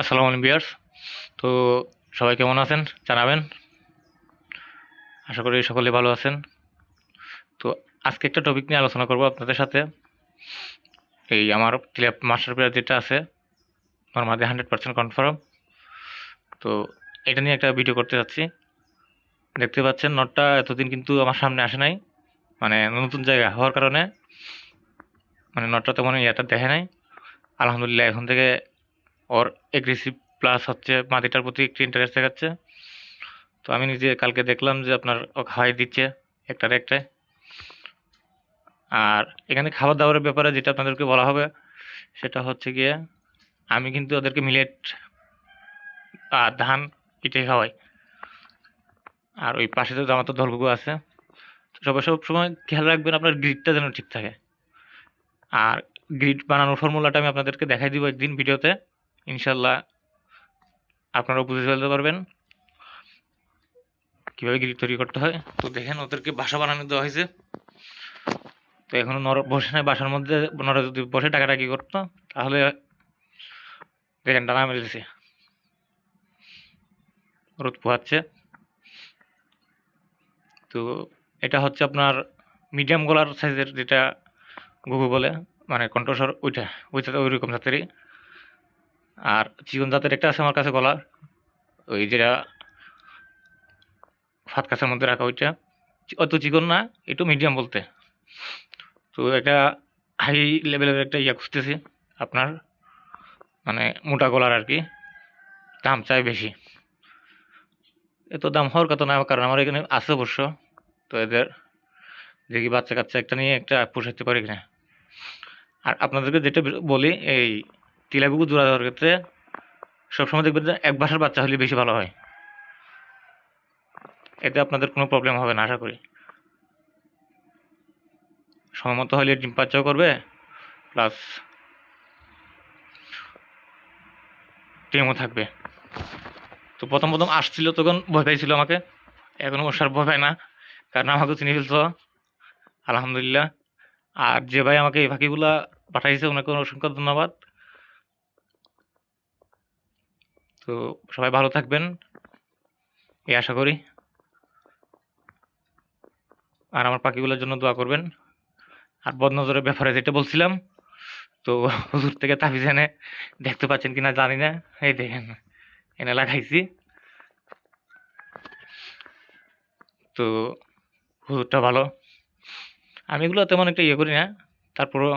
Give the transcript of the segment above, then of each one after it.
আসসালামু আলাইকুম বিয়ার্স তো সবাই কেমন আছেন? জানাবেন। আশা করি সকলে ভালো আছেন। তো আজকে একটা টপিক নিয়ে আলোচনা করব আপনাদের সাথে। এই আমার ক্লিয়ার মাস্টার প্লেয়ার যেটা আছে আমার নর্মালি হান্ড্রেড পার্সেন্ট কনফার্ম তো এটা নিয়ে একটা ভিডিও করতে যাচ্ছি। দেখতে পাচ্ছেন নটটা এতদিন কিন্তু আমার সামনে আসে নাই। মানে নতুন জায়গা হওয়ার কারণে। মানে নটটা তেমন ইয়েটা দেখে নাই। আলহামদুলিল্লাহ, এখন থেকে ওর এগ্রেসিভ প্লাস হচ্ছে মাটিটার প্রতি একটু ইন্টারেস্ট দেখাচ্ছে। তো আমি নিজে কালকে দেখলাম যে আপনার খাওয়াই দিচ্ছে একটার একটায়। আর এখানে খাবার দাবারের ব্যাপারে যেটা আপনাদেরকে বলা হবে, সেটা হচ্ছে গিয়ে আমি কিন্তু ওদেরকে মিলেট আর ধান পিঠে খাওয়াই। আর ওই পাশে তো আমার তো দলগুলো আছে। সবাই সব সময় খেয়াল রাখবেন আপনার গ্রিডটা যেন ঠিক থাকে। আর গ্রিড বানানোর ফর্মুলাটা আমি আপনাদেরকে দেখাই দিব একদিন ভিডিওতে। ইনশাল্লাহ আপনারাও বুঝে ফেলতে পারবেন কীভাবে গ্রিড তৈরি করতে হয়। তো দেখেন ওদেরকে বাসা বানানো দেওয়া হয়েছে। তো এখনও নর বসে নাই, বাসার মধ্যে নরা যদি বসে টাকাটা কি করতো, তাহলে দেখেন টানা মেরেছে রোদ পোহাচ্ছে। তো এটা হচ্ছে আপনার মিডিয়াম গলার সাইজের যেটা গুগু বলে মানে কণ্ঠস্বর ওইটা ওইটা ওই রকম জাতেরই। আর চিকন জাতের একটা আছে আমার কাছে গলা ওই যেটা ফাত কাছের মধ্যে রাখা ওইটা। অত চিকন না, একটু মিডিয়াম বলতে। তো একটা হাই লেভেলের একটা ইয়া খুঁজতেছি আপনার মানে মোটা গলার আর কি। দাম চাই বেশি। এত দাম হওয়ার কথা না, কারণ আমার এখানে আছে অবশ্য। তো এদের দেখি বাচ্চা কাচ্চা একটা নিয়ে একটা পোষাইতে পারি কিনা। আর আপনাদেরকে যেটা বলি, এই তিলাগুকু জোড়া দেওয়ার ক্ষেত্রে সবসময় দেখবেন যে এক বাসার বাচ্চা হলে বেশি ভালো হয়। এতে আপনাদের কোনো প্রবলেম হবে না, আশা করি। সময় মতো হলে ডিম পাচ্চাও করবে প্লাস টিমও থাকবে। তো প্রথম প্রথম আসছিল, তখন ভয় পাইছিল আমাকে। এখন অবশ্য ভয় পায় না, কারণ আমাকে চিনে ফেলছো। আলহামদুলিল্লাহ। আর যে ভাই আমাকে এই ফাঁকিগুলা পাঠাইছে, ওনাকে অসংখ্য ধন্যবাদ। তো সবাই ভালো থাকবেন। এই আশা করি। আর আমার পাখিগুলোর জন্য দোয়া করবেন। আর বদনজরের ব্যাপারে যেটা বলছিলাম, তো হুজুর থেকে তাবিজ এনে দেখতে পাচ্ছেন কিনা জানি না। এই দেখেন, এনে লাগাইছি। তো হুজুরটা ভালো। আমি এগুলো তেমন একটা ইয়ে করি না। তারপরও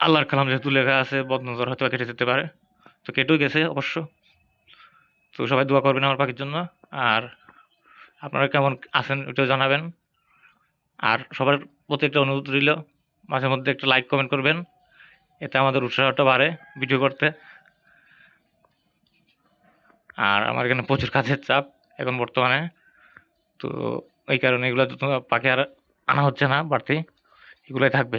আল্লাহর কালাম যেহেতু লেখা আছে, বদনজর হয়তো কেটে যেতে পারে। তো কেটেও গেছে অবশ্য। তো সবাই দোয়া করবেন আমার পাখির জন্য। আর আপনারা কেমন আছেন ওটাও জানাবেন। আর সবার প্রতি একটা অনুরোধ রইল, মাঝে মধ্যে একটা লাইক কমেন্ট করবেন। এতে আমাদের উৎসাহটা বাড়ে ভিডিও করতে। আর আমার এখানে প্রচুর কাজের চাপ এখন বর্তমানে। তো এই কারণে এগুলো পাখি আর আনা হচ্ছে না, বাড়তি। এগুলোই থাকবে।